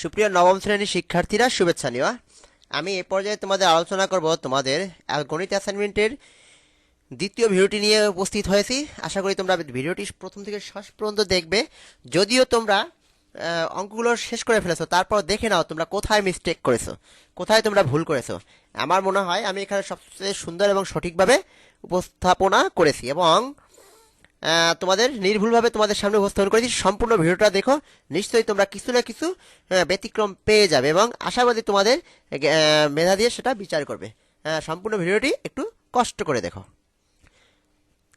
সুপ্রিয় নবম শ্রেণির শিক্ষার্থীরা, শুভেচ্ছা নেওয়া আমি এ পর্যায়ে তোমাদের আলোচনা করব তোমাদের গণিত অ্যাসাইনমেন্টের দ্বিতীয় ভিডিওটি নিয়ে উপস্থিত হয়েছি। আশা করি তোমরা ভিডিওটি প্রথম থেকে শেষ পর্যন্ত দেখবে। যদিও তোমরা অঙ্কগুলো শেষ করে ফেলেছো, তারপর দেখে নাও তোমরা কোথায় মিস্টেক করেছ, কোথায় তোমরা ভুল করেছ। আমার মনে হয় আমি এখানে সবচেয়ে সুন্দর এবং সঠিকভাবে উপস্থাপনা করেছি এবং তোমাদের নির্ভুলভাবে তোমাদের সামনে উপস্থাপন করেছি। সম্পূর্ণ ভিডিওটা দেখো, নিশ্চয়ই তোমরা কিছু না কিছু ব্যতিক্রম পেয়ে যাবে এবং আশাবাদী তোমাদের মেধা দিয়ে সেটা বিচার করবে। সম্পূর্ণ ভিডিওটি একটু কষ্ট করে দেখো।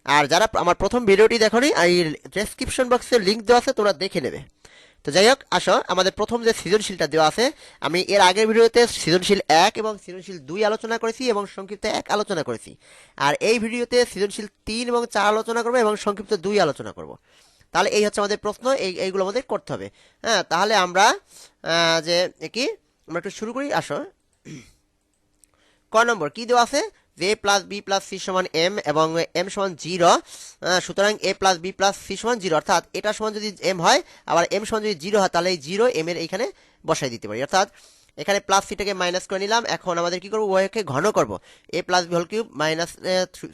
আর যারা আমার প্রথম ভিডিওটি দেখো নি এই ডেসক্রিপশন বক্সে লিঙ্ক দেওয়া আছে, তোমরা দেখে নেবে। তো যাই হোক, আসো, আমাদের প্রথম যে সৃজনশীলটা দেওয়া আছে, আমি এর আগের ভিডিওতে সৃজনশীল এক এবং সৃজনশীল দুই আলোচনা করেছি এবং সংক্ষিপ্ত এক আলোচনা করেছি। আর এই ভিডিওতে সৃজনশীল তিন এবং চার আলোচনা করব এবং সংক্ষিপ্ত দুই আলোচনা করব। তাহলে এই হচ্ছে আমাদের প্রশ্ন, এই, এইগুলো আমাদের করতে হবে। হ্যাঁ তাহলে আমরা যে কি? আমরা একটু শুরু করি, আসো। ক নম্বর, কি দেওয়া আছে? A plus B plus C সমান এম এবং এম সমান জিরো সুতরাং A plus B plus C সমান জিরো অর্থাৎ এটা সমান যদি এম হয়, আবার এম সমান যদি জিরো হয়, তাহলে এই জিরো এম এর এখানে বসাই দিতে পারি। অর্থাৎ এখানে প্লাস সিটাকে মাইনাস করে নিলাম, এখন আমাদের কি করব ওয়াইকে ঘন করব। A plus B whole cube minus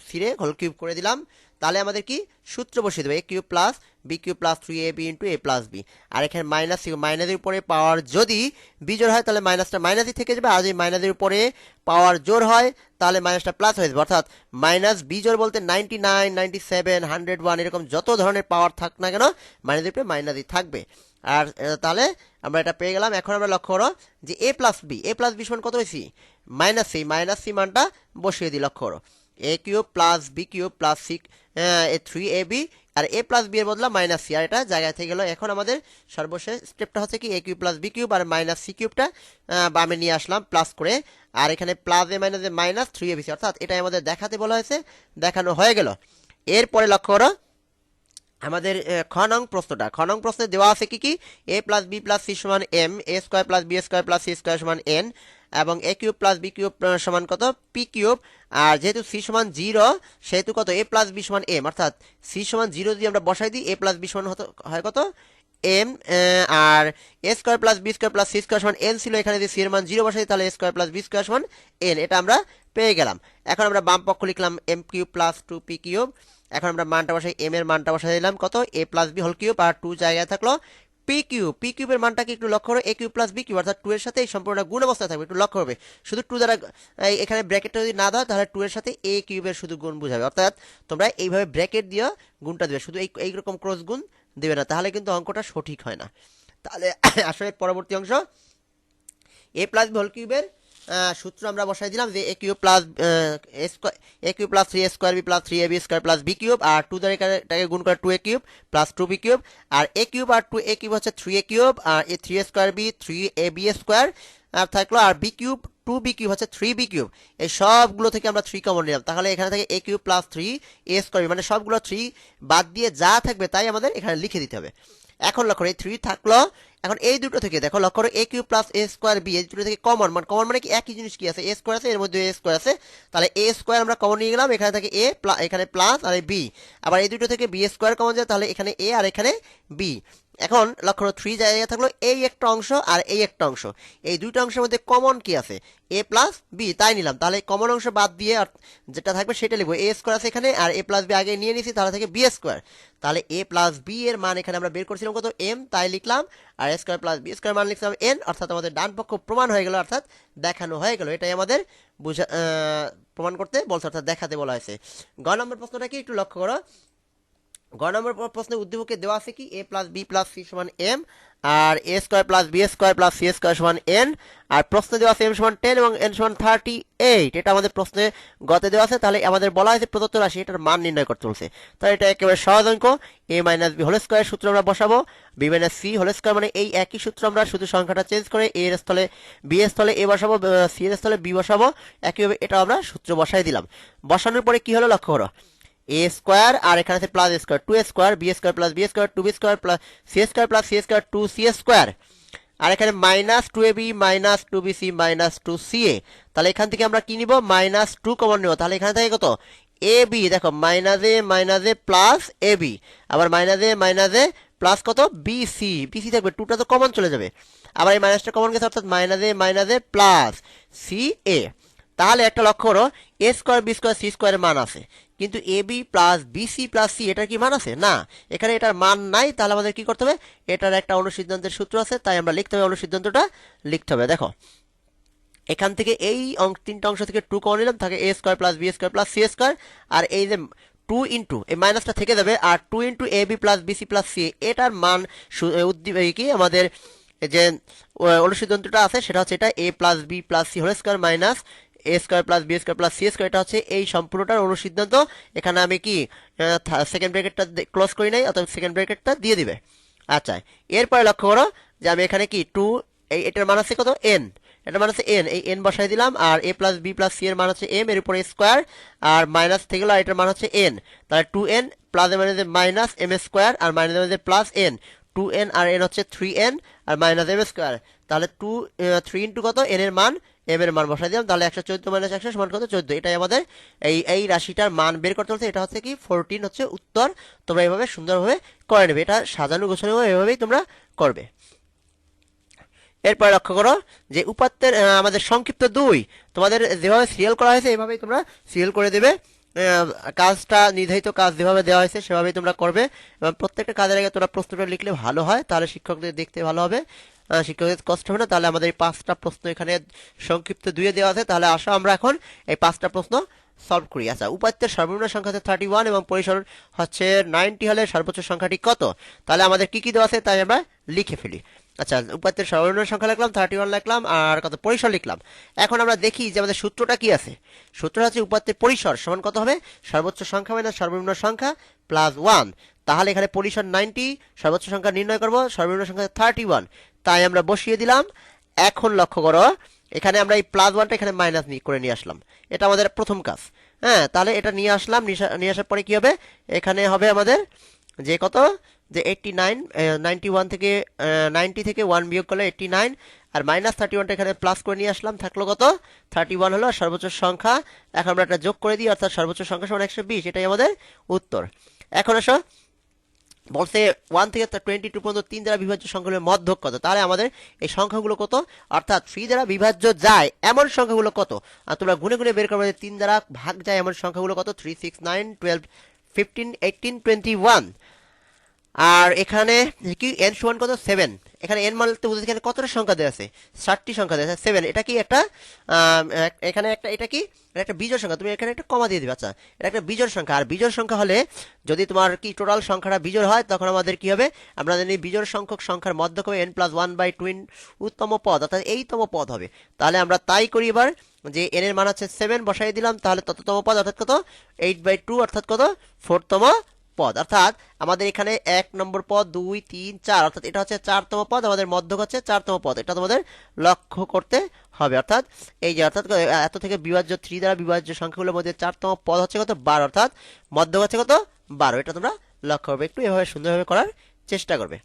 three whole cube করে দিলাম, তাহলে আমাদের কি সূত্র বসিয়ে দেবো A cube plus B cube plus three A B into A plus B আর এখানে মাইনাস মাইনাসের উপরে পাওয়ার যদি বিজোড় হয়, তাহলে মাইনাসটা মাইনাসই থেকে যাবে। আর যদি মাইনাসের উপরে পাওয়ার জোর হয়, তাহলে মাইনাসটা প্লাস হয়ে যাবে। অর্থাৎ মাইনাস বিজোড় বলতে ninety nine ninety seven hundred one এরকম যত ধরনের পাওয়ার থাক না কেন মাইনাসের উপরে মাইনাসই থাকবে। আর তাহলে আমরা এটা পেয়ে গেলাম। এখন আমরা লক্ষ্য করো যে A plus B A plus B সমান কত হয়েছি? মাইনাস সি মাইনাস সি মানটা বসিয়ে দিই, লক্ষ্য করো। A cube plus B cube plus C three A B R A plus B এর বদলা মাইনাস সি আর এটা জায়গায় থেকে গেলো। এখন আমাদের সর্বশেষ স্টেপটা হচ্ছে কি A cube plus B cube R minus C কিউবটা বামে নিয়ে আসলাম প্লাস করে। আর এখানে plus A minus A minus three A B C অর্থাৎ এটাই আমাদের দেখাতে বলা হয়েছে, দেখানো হয়ে গেল। এরপরে লক্ষ্য করো, আমাদের খ নং প্রশ্নটা। খ নং প্রশ্নে দেওয়া আছে কি কি? A plus B plus C সমান M A square plus B square plus C square সমান এন এবং A cube plus B cube সমান কত? P cube. আর যেহেতু সি সমান জিরো সেহেতু কত? এ প্লাস বি সমান এম অর্থাৎ সি সমান জিরো যদি আমরা বসাই দিই এ প্লাস বি সমান হয় কত? M R A square plus B square plus C square সমান এন ছিল। এখানে যদি সি এর মান জিরো বসাই, তাহলে A square plus B square সমান এন এটা আমরা পেয়ে গেলাম। এখন আমরা বাম পক্ষ লিখলাম M cube plus two P cube. এখন আমরা মানটা বসাই এম এর মানটা বসাই দিলাম কত? A plus B whole cube. R two জায়গায় থাকল পি কিউব পি কিউবের মানটাকে একটু লক্ষ্য করো? A cube plus B cube অর্থাৎ টু এর সাথে এই সম্পূর্ণ গুণ অবস্থায় থাকবে, একটু লক্ষ্য করবে শুধু টু দ্বারা এখানে ব্র্যাকেটটা যদি না দাও, তাহলে টু এর সাথে এ কিউবের শুধু গুণ বুঝাবে। অর্থাৎ তোমরা এইভাবে ব্র্যাকেট দিয়ে গুণটা দেবে। শুধু এই এইরকম ক্রস গুণ দেবে না, তাহলে কিন্তু অঙ্কটা সঠিক হয় না। তাহলে আসলে পরবর্তী অংশ এ প্লাস বি হোল কিউবের সূত্র আমরা বসাই দিলাম যে A cube plus A cube plus three square B plus three A B square plus B cube R two এখানে- এটাকে গুণ করে two A cube plus two B cube R A cube আর টু এ কিউব হচ্ছে three A cube R A three square B three A B square আর থাকল আর B cube two B cube হচ্ছে three B cube এই সবগুলো থেকে আমরা three common নিলাম। তাহলে এখানে থেকে A cube plus three A square মানে সবগুলো থ্রি বাদ দিয়ে যা থাকবে তাই আমাদের এখানে লিখে দিতে হবে। এখন লক্ষ্য করো, থ্রি থাকল। এখন এই দুটো থেকে দেখো লক্ষ্য করো A cube plus A square B এই দুটো থেকে কমন মানে। কমন মানে কি? একই জিনিস কি আছে? এ স্কোয়ার আছে এর মধ্যে এ স্কোয়ার আছে। তাহলে এ স্কোয়ার আমরা কমন নিয়ে গেলাম এখানে থেকে এ এখানে প্লাস আর বি আবার এই দুটো থেকে বি স্কোয়ার কমন যায় তাহলে এখানে এ আর এখানে বি এখন লক্ষ্য করো থ্রি জায়গায় থাকল এই একটা অংশ আর এই একটা অংশ। এই দুইটা অংশের মধ্যে কমন কি আছে? এ প্লাস বি তাই নিলাম। তাহলে কমন অংশ বাদ দিয়ে আর যেটা থাকবে সেটা লিখব। এ স্কোয়ার আছে এখানে আর এ প্লাস বি আগে নিয়ে নিয়েছি তাহলে থেকে বি স্কোয়ার তাহলে এ প্লাস বি এর মান এখানে আমরা বের করছিলাম কত? এম তাই লিখলাম। আর A square plus B square মান লিখলাম এন অর্থাৎ আমাদের ডান পক্ষ প্রমাণ হয়ে গেল, অর্থাৎ দেখানো হয়ে গেল। এটাই আমাদের বুঝা প্রমাণ করতে বলছে, অর্থাৎ দেখাতে বলা হয়েছে। গ নম্বর প্রশ্নটা কি? একটু লক্ষ্য করো। গ নম্বর প্রশ্নের উদ্দীপকে দেওয়া আছে কি? A plus B plus C সমান M R A square plus B square plus C square সমান এন আর প্রশ্নে দেওয়া আছে এম সমান টেন এবং এন সমান থার্টি এইট এটা আমাদের প্রশ্নে গতে দেওয়া আছে। তাহলে আমাদের বলা হয়েছে প্রদত্ত রাশি, এটার মান নির্ণয় করতে বলছে তাহলে এটা একেবারে সহজ অঙ্ক। A minus B whole square সূত্র আমরা বসাবো। B minus C whole square মানে এই একই সূত্র আমরা শুধু সংখ্যাটা চেঞ্জ করে এ এর স্থলে বি এর স্থলে এ বসাবো সি এর স্থলে বি বসাবো। একইভাবে এটা আমরা সূত্র বসাই দিলাম। বসানোর পরে কি হলো লক্ষ্য করো। এ স্কোয়ার আর এখানে আছে plus square two square B square plus B square two B square plus C square plus C square two C square আর এখানে minus two A B minus two B C minus two C A তাহলে এখান থেকে আমরা কি নিব? Minus two common নিব। তাহলে এখানে থেকে কত? এ বি দেখো minus A minus A plus A B আবার minus A minus A plus কত? বিসি বিসি থাকবে টুটা তো কমন চলে যাবে। আবার এই মাইনাসটা কমন গেছে, অর্থাৎ minus A minus A plus C A তাহলে একটা লক্ষ্য করো A square B square C স্কোয়ারের মান আছে। কিন্তু A B plus BC plus C এটার কি মান আছে? না। এখানে এটার মান নাই, তাহলে আমাদের কি করতে হবে? এটার একটা অনুসিদ্ধান্তের সূত্র আছে, তাই আমরা লিখতে হবে, অনুসিদ্ধান্তটা লিখতে হবে। দেখো, এখান থেকে এই তিনটা অংশ থেকে টু কমন নিলাম থাকে A square plus B square plus C square আর এই যে টু ইন্টু এই মাইনাসটা থেকে যাবে, আর two into A B plus BC plus C এটার মান উদ্দীপ কি, আমাদের যে অনুসিদ্ধান্তটা আছে, সেটা হচ্ছে এটা A plus B plus C whole square minus A square plus B square plus C square এটা হচ্ছে এই সম্পূর্ণটার অনুসিদ্ধান্ত। এখানে আমি কি সেকেন্ড ব্র্যাকেটটা ক্লোজ করি নাই অথবা সেকেন্ড ব্র্যাকেটটা দিয়ে দিবে। আচ্ছা এরপরে লক্ষ্য করো যে আমি এখানে কি টু এই, এটার মান আছে কত? এন এটার মান হচ্ছে এন এই এন বসাই দিলাম, আর A plus B plus C এর মান হচ্ছে এম এর উপরে স্কোয়ার আর মাইনাস থেকে গেলো, আর এটার মান হচ্ছে এন তাহলে টু এন প্লাস এর মানে মাইনাস এম স্কোয়ার আর মাইনাস এর প্লাস এন টু এন আর এন হচ্ছে থ্রি এন আর মাইনাস এম স্কোয়ার তাহলে টু থ্রি ইন্টু কত? এন এর মান এম এর মান বসাই দিলাম, তাহলে একশো চোদ্দ মাইনাস একশো, সমান কত? চোদ্দ। এটাই আমাদের এই এই রাশিটার মান বের করতে হচ্ছে এটা হচ্ছে কি? ফোরটিন হচ্ছে উত্তর। তোমরা এইভাবে সুন্দরভাবে করে নেবে। এটা সাজানো গোছানো এভাবেই তোমরা করবে। এরপর লক্ষ্য করো যে উপাত্তের আমাদের সংক্ষিপ্ত দুই। তোমাদের যেভাবে সিরিয়াল করা হয়েছে, এভাবেই তোমরা সিরিয়াল করে দেবে। কাজটা, নির্ধারিত কাজ যেভাবে দেওয়া হয়েছে, সেভাবেই তোমরা করবে। এবং প্রত্যেকটা কাজের আগে তোমরা প্রশ্নটা লিখলে ভালো হয়, তাহলে শিক্ষকদের দেখতে ভালো হবে। শিক্ষকদের কষ্ট হবে না তাহলে আমাদের এই পাঁচটা প্রশ্ন এখানে সংক্ষিপ্ত দুয়ে দেওয়া আছে। তাহলে আসো আমরা এখন এই পাঁচটা প্রশ্ন সলভ করি। আচ্ছা উপাত্তের সর্বনিম্ন সংখ্যা হচ্ছে থার্টি ওয়ান এবং পরিসর হচ্ছে নাইনটি হলে সর্বোচ্চ সংখ্যাটি কত? তাহলে আমাদের কি কি দেওয়া আছে তাই আমরা লিখে ফেলি। আচ্ছা উপাত্তের সর্বনিম্ন সংখ্যা লিখলাম থার্টি ওয়ান লিখলাম, আর কত? পরিসর লিখলাম। এখন আমরা দেখি যে আমাদের সূত্রটা কি আছে। সূত্রটা হচ্ছে উপাত্তের পরিসর সমান কত হবে? সর্বোচ্চ সংখ্যা মাইনাস সর্বনিম্ন সংখ্যা প্লাস ওয়ান তাহলে এখানে পরিসর নাইনটি সর্বোচ্চ সংখ্যা নির্ণয় করব, সর্বনিম্ন সংখ্যা থার্টি ওয়ান তাই আমরা বসিয়ে দিলাম। এখন লক্ষ্য করো, এখানে আমরা এই প্লাস ওয়ানটা এখানে মাইনাস করে নিয়ে আসলাম। এটা আমাদের প্রথম কাজ। হ্যাঁ তাহলে এটা নিয়ে আসলাম, নিয়ে আসার পরে কি হবে? এখানে হবে আমাদের যে কত? যে এইটটি নাইন নাইনটি ওয়ান থেকে নাইনটি থেকে ওয়ান বিয়োগ করলে এইটটি নাইন আর মাইনাস থার্টি ওয়ানটা এখানে প্লাস করে নিয়ে আসলাম, থাকল কত? থার্টি ওয়ান হলো সর্বোচ্চ সংখ্যা। এখন আমরা একটা যোগ করে দিই, অর্থাৎ সর্বোচ্চ সংখ্যা সমান একশো বিশ, এটাই আমাদের উত্তর। এখন আসো বলছে ওয়ান থেকে টোয়েন্টি টু পর্যন্ত তিন দ্বারা বিভাজ্য সংখ্যাগুলোর মধ্যক কত? তাহলে আমাদের এই সংখ্যাগুলো কত? অর্থাৎ থ্রি দ্বারা বিভাজ্য যায়, এমন সংখ্যাগুলো কত? আর তোমরা গুনে গুনে বের করবে তিন দ্বারা ভাগ যায়, এমন সংখ্যাগুলো কত? Three six nine twelve fifteen eighteen twenty one আর এখানে কি এন সমান কত? সেভেন এখানে এন মানতে বুঝতে এখানে কতটা সংখ্যা দেওয়া আছে? ষাটটি সংখ্যা দেওয়া আছে। সেভেন এটা কি একটা এখানে একটা, এটা কি? একটা বিজোড় সংখ্যা। তুমি এখানে একটা কমা দিয়ে দিবে। আচ্ছা এটা একটা বিজোড় সংখ্যা। আর বিজোড় সংখ্যা হলে যদি তোমার কি টোটাল সংখ্যাটা বিজোড় হয়, তখন আমাদের কি হবে? আমরা জানি বিজোড় সংখ্যক সংখ্যার মধ্যক্রমে এন প্লাস ওয়ান বাই টুইন উত্তম পদ, অর্থাৎ এইতম পদ হবে। তাহলে আমরা তাই করি এবার, যে এন এর মান হচ্ছে সেভেন বসাই দিলাম। তাহলে তততম পদ, অর্থাৎ কত? এইট বাই টু অর্থাৎ কত? ফোরতম পদ। অর্থাৎ আমাদের এখানে এক নম্বর পদ, দুই, তিন, চার। অর্থাৎ এটা হচ্ছে চারতম পদ, আমাদের মধ্যক হচ্ছে চারতম পদ। এটা তোমাদের লক্ষ্য করতে হবে। অর্থাৎ এই যে, অর্থাৎ এত থেকে বিভাজ্য থ্রি দ্বারা বিভাজ্য সংখ্যাগুলোর মধ্যে চারতম পদ হচ্ছে কত? বারো। অর্থাৎ মধ্যক হচ্ছে কত? বারো। এটা তোমরা লক্ষ্য করবে, একটু এভাবে সুন্দরভাবে করার চেষ্টা করবে।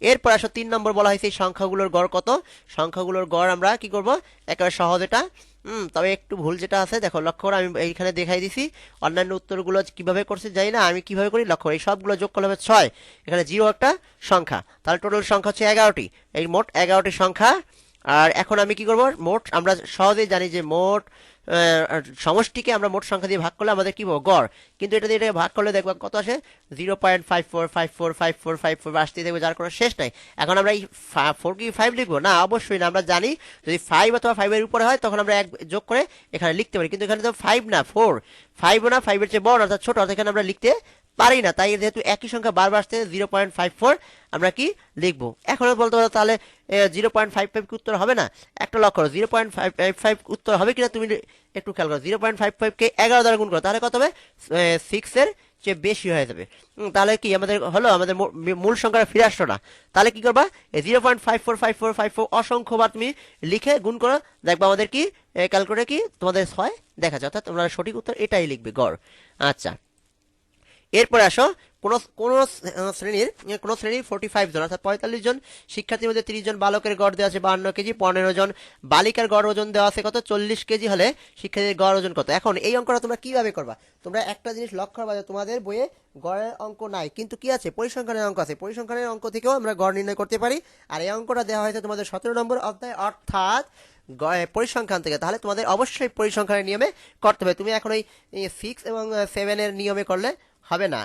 এরপর আসো, তিন নম্বর বলা হয়েছে সংখ্যাগুলোর গড় কত? সংখ্যাগুলোর গড় আমরা কি করব? একেবারে সহজ এটা। হুম, তবে একটু ভুল যেটা আছে, দেখো, লক্ষ্য করে আমি এইখানে দেখাই দিছি। অন্যান্য উত্তরগুলো কীভাবে করছে জানি না, আমি কীভাবে করি? লক্ষ্য এই সবগুলো যোগ করলে হবে ছয়। এখানে জিরো একটা সংখ্যা। তাহলে টোটাল সংখ্যা হচ্ছে এগারোটি। এই মোট এগারোটি সংখ্যা আর এখন আমি কি করব? মোট আমরা সহজেই জানি যে মোট সমষ্টিকে আমরা মোট সংখ্যা দিয়ে ভাগ করলে আমাদের কি পাবো গড়। কিন্তু এটা দিয়ে ভাগ করলে দেখব কত আসে? Zero point five four five four five four five four আসতে দেখব যার কোনো শেষ নাই। এখন আমরা এই ফোর কি ফাইভ লিখব? না, অবশ্যই না। আমরা জানি যদি ফাইভ অথবা ফাইভের উপরে হয়, তখন আমরা এক যোগ করে এখানে লিখতে পারি। কিন্তু এখানে তো ফাইভ না ফোর ফাইভ না ফাইভের চেয়ে বড়, অর্থাৎ ছোট। অর্থাৎ এখানে আমরা লিখতে পারি না, তাই যেহেতু একই সংখ্যা বারবার আসছে জিরো পয়েন্ট ফাইভ ফোর আমরা কি লিখব? এখনও বলতে পারো তাহলে জিরো পয়েন্ট ফাইভ ফাইভ উত্তর হবে না? একটা লক্ষ্য করো zero point five five five উত্তর হবে কিনা তুমি একটু খেয়াল করো জিরো পয়েন্ট ফাইভ ফাইভকে এগারো দ্বারা গুণ করো, তাহলে কত হবে? সিক্সের চেয়ে বেশি হয়ে যাবে। তাহলে কি আমাদের হলো? আমাদের মূল সংখ্যাটা ফিরে আসলো না। তাহলে কি করবা? Zero point five four five four five four অসংখ্যবার তুমি লিখে গুণ করো, দেখবা আমাদের কি ক্যালকুলেটে কি তোমাদের ছয় দেখা যায় অর্থাৎ তোমরা সঠিক উত্তর এটাই লিখবে, গড়। আচ্ছা। এরপরে আসো, কোন কোন শ্রেণির কোন শ্রেণির ফোর্টি ফাইভ জন, অর্থাৎ পঁয়তাল্লিশ জন শিক্ষার্থীর মধ্যে তিরিশ জন বালকের গড় দেওয়া আছে বান্ন কেজি, পনেরো জন বালিকার গড় ওজন দেওয়া আছে কত? চল্লিশ কেজি হলে শিক্ষার্থীর গড় ওজন কত? এখন এই অঙ্কটা তোমরা কীভাবে করবা? তোমরা একটা জিনিস লক্ষ্য করবা তোমাদের বইয়ে গড়ের অঙ্ক নাই, কিন্তু কি আছে? পরিসংখ্যানের অঙ্ক আছে। পরিসংখ্যানের অঙ্ক থেকেও আমরা গড় নির্ণয় করতে পারি। আর এই অঙ্কটা দেওয়া হয়েছে তোমাদের সতেরো নম্বর অধ্যায়, অর্থাৎ পরিসংখ্যান থেকে। তাহলে তোমাদের অবশ্যই পরিসংখ্যানের নিয়মে করতে হবে। তুমি এখন ওই সিক্স এবং সেভেনের নিয়মে করলে হবে না।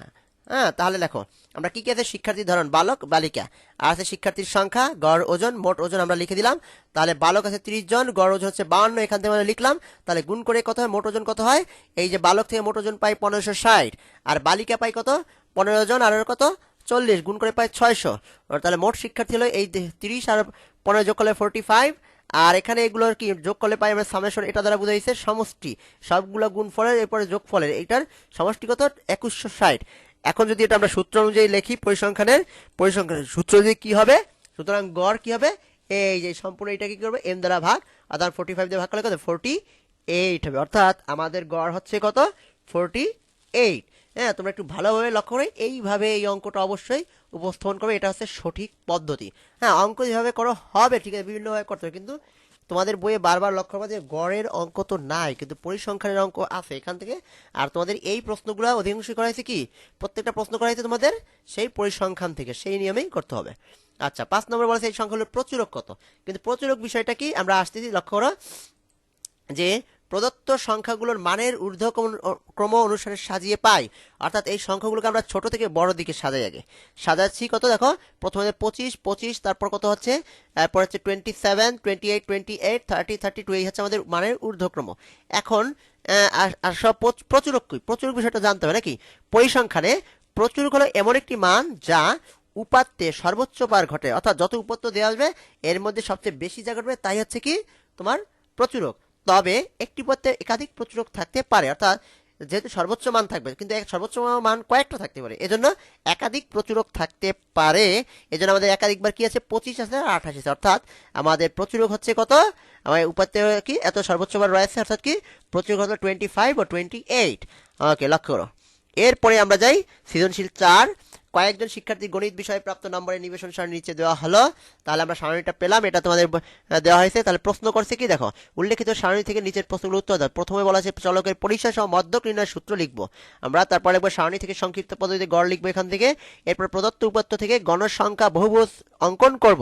হ্যাঁ তাহলে দেখো, আমরা কি কি আছে? শিক্ষার্থীর ধরন, বালক, বালিকা। আর আছে শিক্ষার্থীর সংখ্যা, গড় ওজন, মোট ওজন আমরা লিখে দিলাম। তাহলে বালক আছে ত্রিশ জন, গড় ওজন হচ্ছে বাউন্ন, এখান থেকে আমরা লিখলাম। তাহলে গুণ করে কত হয়? মোট ওজন কত হয়? এই যে বালক থেকে মোট ওজন পাই পনেরোশো ষাট, আর বালিকা পাই কত? পনেরো জন, আর কত? চল্লিশ, গুণ করে পাই ছয়শো। তাহলে মোট শিক্ষার্থী হলো এই তিরিশ, আর পনেরো যোগ করলে ফোরটি ফাইভ আর এখানে এগুলোর কি যোগ করলে পাই আমরা সামেশন এটা দ্বারা বোঝাইছে সমষ্টি। সবগুলো গুণ ফলের, এরপরে যোগ ফলের। এটার সমষ্টিগত একুশশো ষাট। এখন যদি এটা আমরা সূত্র অনুযায়ী লিখি পরিসংখ্যানের পরিসংখ্যানের সূত্র অনুযায়ী কি হবে? সুতরাং গড় কি হবে? এই যে সম্পূর্ণ এটা কি করবে? এম দ্বারা ভাগ। অর্থাৎ ফোর্টি ফাইভ দিয়ে ভাগ করলে কত? ফোর্টি এইট হবে। অর্থাৎ আমাদের গড় হচ্ছে কত? ফোর্টি এইট হ্যাঁ তোমরা একটু ভালোভাবে লক্ষ্য করে। এইভাবে এই অঙ্কটা অবশ্যই উপস্থাপন করবে, এটা হচ্ছে সঠিক পদ্ধতি। হ্যাঁ অঙ্ক যেভাবে করো হবে, ঠিক আছে, বিভিন্নভাবে করতে হবে, কিন্তু তোমাদের বইয়ে বারবার লক্ষ্য করবে যে গড়ের অঙ্ক তো নাই, কিন্তু পরিসংখ্যানের অঙ্ক আছে এখান থেকে। আর তোমাদের এই প্রশ্নগুলো অধিকাংশ করা হয়েছে কি? প্রত্যেকটা প্রশ্ন করা হয়েছে তোমাদের সেই পরিসংখ্যান থেকে, সেই নিয়মেই করতে হবে। আচ্ছা পাঁচ নম্বর বলেছে এই সংখ্যা হলো প্রচুরক কত? কিন্তু প্রচুরক বিষয়টা কি? আমরা আসতেছি, লক্ষ্য করো যে প্রদত্ত সংখ্যাগুলোর মানের ঊর্ধ্ব ক্রম অনুসারে সাজিয়ে পাই। অর্থাৎ এই সংখ্যাগুলোকে আমরা ছোট থেকে বড় দিকে সাজাই আগে। সাজাচ্ছি কত? দেখো, প্রথমে পঁচিশ পঁচিশ, তারপর কত হচ্ছে? তারপর হচ্ছে twenty seven twenty eight twenty eight thirty thirty two এই হচ্ছে আমাদের মানের ঊর্ধ্বক্রম এখন আর- সব প্রচ- প্রচুরক প্রচুরক বিষয়টা জানতে হবে নাকি? পরিসংখ্যানে প্রচুরক হলো এমন একটি মান যা উপাত্তে সর্বোচ্চ বার ঘটে। অর্থাৎ যত উপাত্ত দেওয়া আসবে, এর মধ্যে সবচেয়ে বেশি যা ঘটবে, তাই হচ্ছে কি? তোমার প্রচুরক। তবে একটি পথে একাধিক প্রচুরক থাকতে পারে, অর্থাৎ যেহেতু সর্বোচ্চ মান থাকবে, কিন্তু সর্বোচ্চ মান কয়েকটা থাকতে পারে, এজন্য একাধিক প্রচুরক থাকতে পারে। এজন্য আমাদের একাধিকবার কি আছে? পঁচিশ আছে, আর আঠাশ আছে। অর্থাৎ আমাদের প্রচুরক হচ্ছে কত? আমার উপাত্তে কি? এত সর্বোচ্চ বার রয়েছে, অর্থাৎ কি? প্রচুরক হলো টোয়েন্টি ফাইভ ও টোয়েন্টি এইট ওকে লক্ষ্য করো। এরপরে আমরা যাই সৃজনশীল চার। কয়েকজন শিক্ষার্থী গণিত বিষয়ে প্রাপ্ত নম্বরের নিবেশন সারণী নিচে দেওয়া হলো। তাহলে আমরা সারণীটা পেলাম, এটা তোমাদের দেওয়া হয়েছে। তাহলে প্রশ্ন করছে কি, দেখো, উল্লেখিত সারণী থেকে নিচের প্রশ্নগুলো উত্তর দাও। প্রথমে বলা আছে, চলকের পরিচয় সহ মধ্যক নির্ণয়ের সূত্র লিখব। আমরা তারপরে একবার সারণী থেকে সংক্ষিপ্ত পদ্ধতিতে গড় লিখব এখান থেকে। এরপর প্রদত্ত উপাত্ত থেকে গণসংখ্যা বহুভুজ অঙ্কন করব।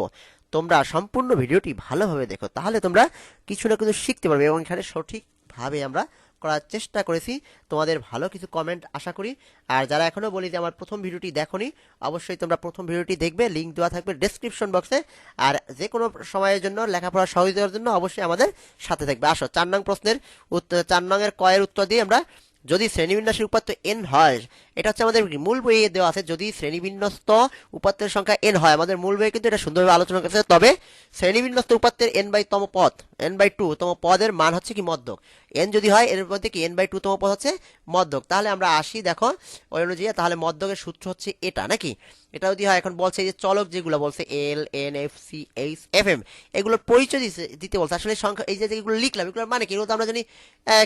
তোমরা সম্পূর্ণ ভিডিওটি ভালোভাবে দেখো, তাহলে তোমরা কিছু না কিছু শিখতে পারবে এবং এখানে সঠিকভাবে আমরা করার চেষ্টা করেছি। তোমাদের ভালো কিছু কমেন্ট আশা করি। আর যারা এখনও বলি যে আমার প্রথম ভিডিওটি দেখনি, অবশ্যই তোমরা প্রথম ভিডিওটি দেখবে। লিঙ্ক দেওয়া থাকবে ডেসক্রিপশন বক্সে আর যে কোনো সময়ের জন্য লেখাপড়া সহজ দেওয়ার জন্য অবশ্যই আমাদের সাথে থাকবে। আসো, চার নং প্রশ্নের উত্তর, চার নংয়ের কয়ের উত্তর দিয়ে আমরা যদি শ্রেণীবিন্যাসের উপাত্ত এন হয় এটা হচ্ছে আমাদের মূল বইয়ে দেওয়া আছে, যদি শ্রেণীবিন্যস্ত উপাত্তের সংখ্যা এন হয়। আমাদের মূল বইয়ে কিন্তু এটা সুন্দরভাবে আলোচনা করেছে। তবে শ্রেণীবিন্যস্ত উপাত্তের এন বাই তম পদ এন বাই টু তম পদের মান হচ্ছে কি মধ্যক? এন যদি হয়, এর মধ্যে কি এন বাই টু তম পদ হচ্ছে মধ্যক? তাহলে আমরা আসি, দেখো, ওই অনুযায়ী, তাহলে মধ্যকের সূত্র হচ্ছে এটা, নাকি? এটা যদি হয়, এখন বলছে যে চলক যেগুলো বলছে L N F C H F M এগুলোর পরিচয় দিতে- দিতে বলছে। আসলে সংখ্যা, এই যে যেগুলো লিখলাম, এগুলোর মানে কি? এগুলো তো আমরা জানি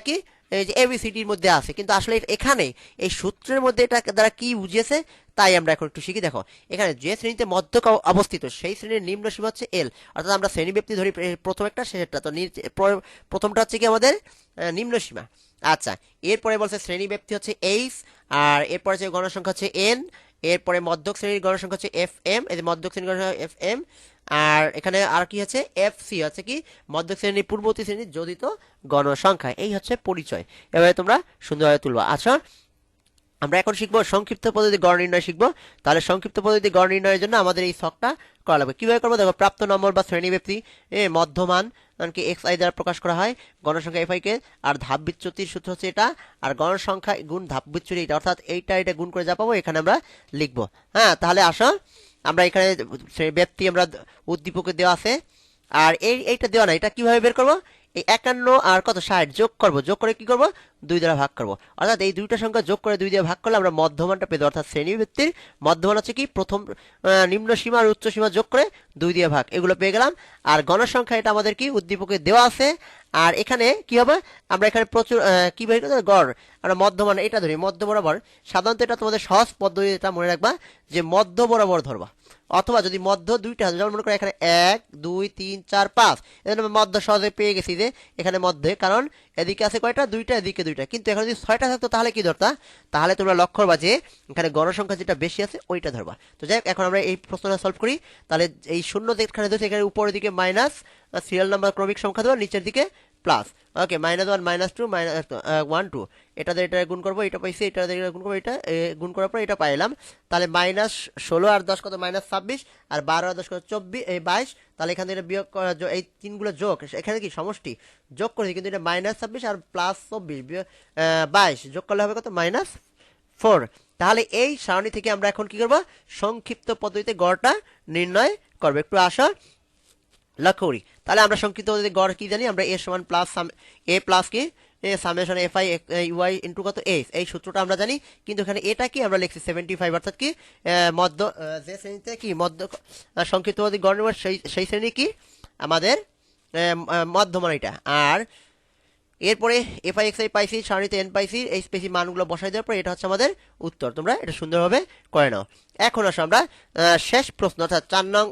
কি? এই যে এবিসিডির মধ্যে আছে। কিন্তু আসলে এখানে এই সূত্রের মধ্যে এটা দ্বারা কি বুঝিয়েছে? তাই আমরা এখন একটু শিখি। দেখো, এখানে যে শ্রেণীতে মধ্যক অবস্থিত, সেই শ্রেণির নিম্ন সীমা হচ্ছে এল অর্থাৎ আমরা শ্রেণি ব্যক্তি ধরি প্রথম একটা শেষেরটা তো প্রথমটা হচ্ছে কি আমাদের? নিম্ন সীমা। আচ্ছা এরপরে বলছে শ্রেণি ব্যক্তি হচ্ছে এইচ আর এরপরে যে গণসংখ্যা হচ্ছে এন এরপরে মধ্যক শ্রেণির গণসংখ্যা হচ্ছে এফ এম এই যে মধ্যক শ্রেণির গণসংখ্যা এফ এম আর এখানে আর কি আছে এফ সি হচ্ছে কি? মধ্যক শ্রেণির পূর্ববর্তী শ্রেণির যোজিত গণসংখ্যা। এই হচ্ছে পরিচয়। এবারে তোমরা সুন্দরভাবে তুলবা। আচ্ছা আমরা এখন শিখব সংক্ষিপ্ত পদ্ধতি গড় নির্ণয় শিখব। তাহলে সংক্ষিপ্ত পদ্ধতি গড় নির্ণয়ের জন্য আমাদের এই শখটা করা লাগবে। কীভাবে করব? দেখো, প্রাপ্ত নম্বর বা শ্রেণি ব্যক্তি এ, মধ্যমান কি এক্স আই দ্বারা প্রকাশ করা হয়, গণসংখ্যা এফ আই কে, আর ধাপ বিচ্যুতির সূত্র হচ্ছে এটা, আর গণসংখ্যা গুণ ধাপ বিচ্যুতি এটা। অর্থাৎ এইটা, এটা গুণ করে যা পাবো, এখানে আমরা লিখব। হ্যাঁ তাহলে আসো, আমরা এখানে ব্যক্তি আমরা উদ্দীপকে দেওয়া আছে, আর এই, এইটা দেওয়া না এটা কীভাবে বের করব? এই একান্ন আর কত? ষাট। যোগ করব। যোগ করে কি করব? দুই দ্বারা ভাগ করব। অর্থাৎ এই দুইটা সংখ্যা যোগ করে দুই দিয়ে ভাগ করলে আমরা মধ্যমানটা পেতে অর্থাৎ শ্রেণীভিত্তির মধ্যমান হচ্ছে কি? প্রথম নিম্ন সীমা আর উচ্চ সীমা যোগ করে দুই দিয়ে ভাগ। এগুলো পেয়ে গেলাম। আর গণসংখ্যা এটা আমাদের কি? উদ্দীপকে দেওয়া আছে। আর এখানে কি হবে? আমরা এখানে প্রচুর কি বের করতে গড়। আমরা মধ্যমান এটা ধরি, মধ্য বরাবর। সাধারণত এটা তোমাদের সহজ পদ্ধতি এটা মনে রাখবা যে মধ্য বরাবর ধরবা। অথবা যদি মধ্য দুইটা যেমন মনে করো এখানে এক, দুই, তিন, চার, পাঁচ। এখানে আমরা মধ্য সহজে পেয়ে গেছি যে এখানে মধ্যে, কারণ এদিকে আছে কয়টা? দুইটা, এদিকে দুইটা। কিন্তু এখানে যদি ছয়টা থাকতো, তাহলে কি ধরতা? তাহলে তোমরা লক্ষ্য করবা যে এখানে গণসংখ্যা যেটা বেশি আছে, ওইটা ধরবা। তো যাই এখন আমরা এই প্রশ্নটা সলভ করি। তাহলে এই শূন্য যেখানে ধরছে, এখানে উপরের দিকে মাইনাস সিরিয়াল নাম্বার ক্রমিক সংখ্যা দেবো নিচের দিকে plus. Okay minus one minus two minus one two এটাতে এটা গুণ করব, এটা পাইছি, এটা দিয়ে গুণ করব, এটা গুণ করার পর এটা পাইলাম। তাহলে মাইনাস ষোলো আর দশ কত? মাইনাস ছাব্বিশ, আর বারো আর দশ কত? চব্বিশ এই বাইশ। তাহলে এখান থেকে এটা বিয়োগ করা এই তিনগুলো যোগ, এখানে কি? সমষ্টি। যোগ করেছি কিন্তু এটা মাইনাস ছাব্বিশ আর প্লাস চব্বিশ বাইশ। যোগ করলে হবে কত? মাইনাস ফোর তাহলে এই সারণী থেকে আমরা এখন কি করব? সংক্ষিপ্ত পদ্ধতিতে গড়টা নির্ণয় করব। একটু আসো। লক্ষ্য করি তাহলে আমরা সংক্ষিপ্ত যদি গড় কি জানি? আমরা এ সমান প্লাস এ প্লাস কি? Summation F I UI into কত? এস এই সূত্রটা আমরা জানি। কিন্তু এখানে এটা কি? আমরা লিখছি সেভেন্টি ফাইভ অর্থাৎ কি? মধ্য যে শ্রেণীতে কি? মধ্য সংক্ষিপ্ত গড় সেই সেই শ্রেণি কি? আমাদের মধ্যমান এটা আর এরপরে এফ আই এক্স আই পাইসি সারণীতে এন পাইসি এই স্পেসি মানগুলো বসাই দেওয়ার পর এটা হচ্ছে আমাদের উত্তর। তোমরা এটা সুন্দরভাবে করে নাও। এখন আসো আমরা শেষ প্রশ্ন, অর্থাৎ চার নং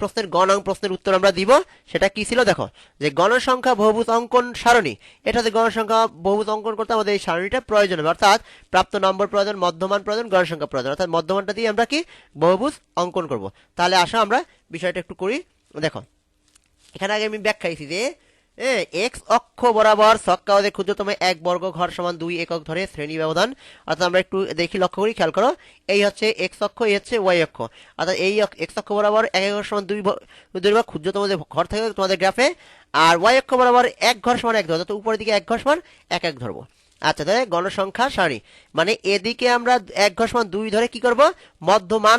প্রশ্নের, গ নং প্রশ্নের উত্তর আমরা দিব। সেটা কি ছিল? দেখো, যে গণসংখ্যা বহুভূত অঙ্কন সারণী। এটাতে গণসংখ্যা বহুভূত অঙ্কন করতে আমাদের এই সারণীটা প্রয়োজন হবে। অর্থাৎ প্রাপ্ত নম্বর প্রয়োজন, মধ্যমান প্রয়োজন, গণসংখ্যা প্রয়োজন। অর্থাৎ মধ্যমানটা দিয়ে আমরা কি বহুভূত অঙ্কন করব। তাহলে আসো আমরা বিষয়টা একটু করি। দেখো, এখানে আগে আমি ব্যাখ্যাইছি যে এক্স অক্ষ বরাবর ছক্কাওয়াজে ক্ষুদ্রতম এক বর্গ ঘর সমান দুই একক ধরে শ্রেণি ব্যবধান। অর্থাৎ আমরা একটু দেখি, লক্ষ্য করি, খেয়াল করো। এই হচ্ছে এক্স অক্ষ, এই হচ্ছে ওয়াই অক্ষ। অর্থাৎ এই এক্স অক্ষ বরাবর এক একক সমান দুই দুই বা ক্ষুদ্রতম যে ঘর থাকে তোমাদের গ্রাফে, আর ওয়াই অক্ষ বরাবর এক ঘর সমান এক ধরো, অর্থাৎ উপরের দিকে এক ঘর সমান এক এক ধরবো। আচ্ছা তাহলে গণসংখ্যা সারি মানে এদিকে আমরা এক ঘর সমান দুই ধরে কি করব? মধ্যমান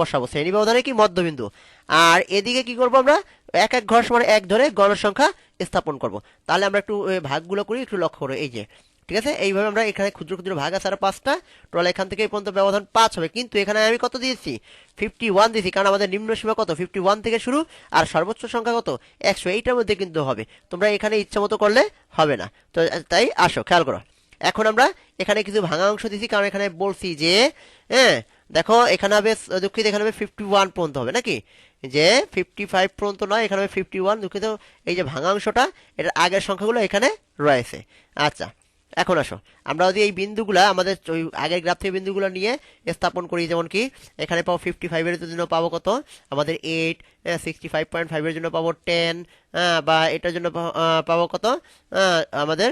বসাবো, শ্রেণি ব্যবধানে কি মধ্যবিন্দু? আর এদিকে কি করব আমরা? এক এক ঘর সমান এক ধরে গণসংখ্যা স্থাপন করব। তাহলে আমরা একটু ভাগগুলো করি, একটু লক্ষ্য করো, এই যে। ঠিক আছে? এইভাবে আমরা এখানে ক্ষুদ্র ক্ষুদ্র ভাগ আছে, আর পাঁচটা। টোটাল এখান থেকে এই পর্যন্ত ব্যবধান পাঁচ হবে। কিন্তু এখানে আমি কত দিয়েছি? ফিফটি ওয়ান দিয়েছি, কারণ আমাদের নিম্ন সীমা কত? ফিফটি ওয়ান থেকে শুরু, আর সর্বোচ্চ সংখ্যা কত? একশো। এইটার মধ্যে কিন্তু হবে। তোমরা এখানে ইচ্ছা মতো করলে হবে না। তো, তাই আসো, খেয়াল করো। এখন আমরা এখানে কিছু ভাঙা অংশ দিছি কারণ এখানে বলছি যে হ্যাঁ দেখো, এখানে হবে দুঃখিত, এখানে হবে ফিফটি ওয়ান পর্যন্ত হবে, নাকি? যে ফিফটি ফাইভ পর্যন্ত নয়, এখানে হবে ফিফটি ওয়ান দুঃখিত, এই যে ভাঙা অংশটা এটার আগের সংখ্যাগুলো এখানে রয়েছে। আচ্ছা এখন আসো। আমরা যদি এই বিন্দুগুলা আমাদের ওই আগের গ্রাফ থেকে বিন্দুগুলো নিয়ে স্থাপন করি, যেমন কি, এখানে পাবো ফিফটি ফাইভের জন্য পাবো কত? আমাদের এইট সিক্সটি ফাইভ পয়েন্ট ফাইভের জন্য পাবো টেন বা এটার জন্য পাবো কত? আমাদের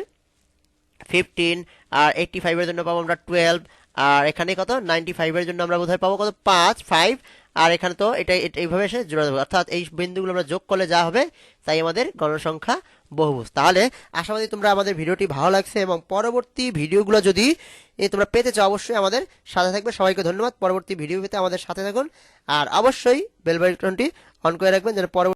ফিফটিন আর এইটটি ফাইভের জন্য পাবো আমরা টুয়েলভ আর এখানে কত? নাইনটি ফাইভের জন্য আমরা বোধহয় পাবো কত? পাঁচ ফাইভ আর এখানে তো এটা এইভাবে এসে জোড়া দেবো। অর্থাৎ এই বিন্দুগুলো আমরা যোগ করলে যা হবে, তাই আমাদের গণসংখ্যা বহুভুজ। তাহলে আশাবাদী তোমরা আমাদের ভিডিওটি ভালো লাগছে এবং পরবর্তী ভিডিওগুলো যদি তোমরা পেতে চাও, অবশ্যই আমাদের সাথে থাকবে। সবাইকে ধন্যবাদ। পরবর্তী ভিডিও পেতে আমাদের সাথে থাকুন। আর অবশ্যই বেল বাটনটি অন করে রাখবেন যেন পরবর্তী